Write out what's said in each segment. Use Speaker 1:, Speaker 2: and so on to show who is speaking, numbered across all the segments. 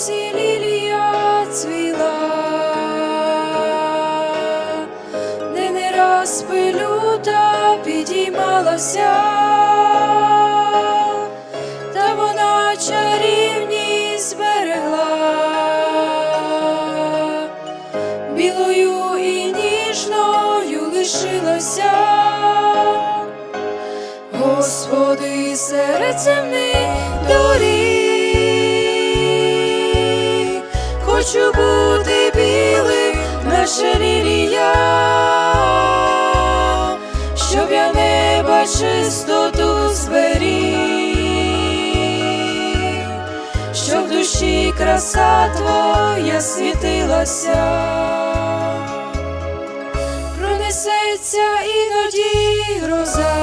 Speaker 1: лузі лілія цвіла, де не раз пилюта підіймалася, та вона чарівність зберегла, білою і ніжною лишилася. Господи, серед земних доріг, хочу бути білим, наша лілія, щоб я неба чистоту зберіг, щоб в душі краса твоя світилася. Пронесеться іноді гроза,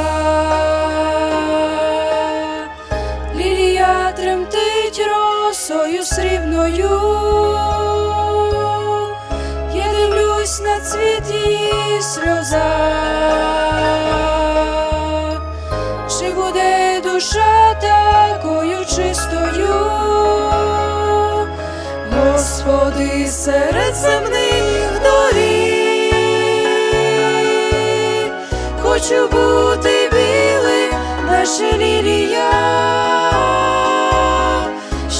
Speaker 1: лілія тремтить росою срібною, сльоза, чи буде душа такою чистою? Господи, серед земних доріг, хочу бути білим, наша лілія,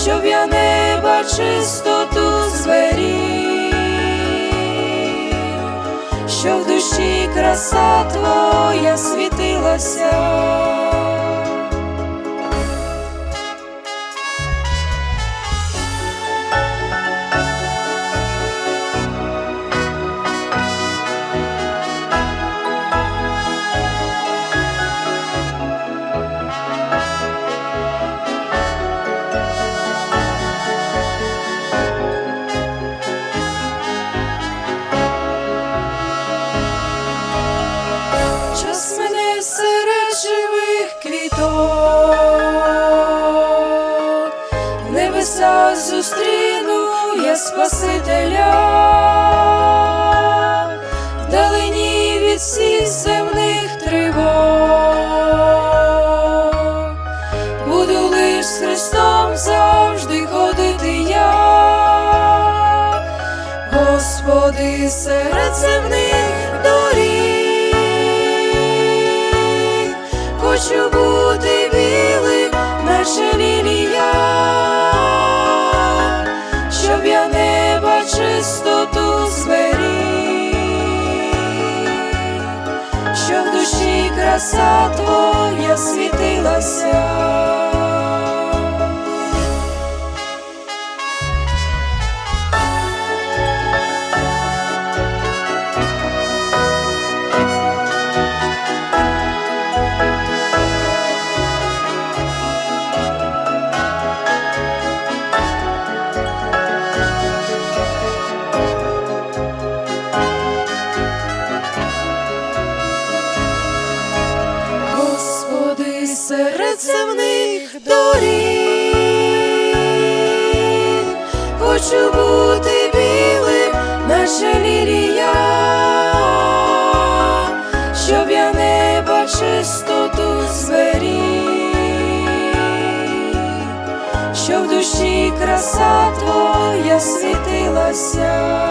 Speaker 1: щоб я неба чистоту твоя зустріну я Спасителя, вдалині від всіх земних тривог, буду лиш з Христом завжди ходити я, Господи, серед земних доріг, душі краса твоя світилася. Серед земних доріг, хочу бути білим, наша лілія, щоб я неба чистоту зберіг, щоб в душі краса твоя світилася.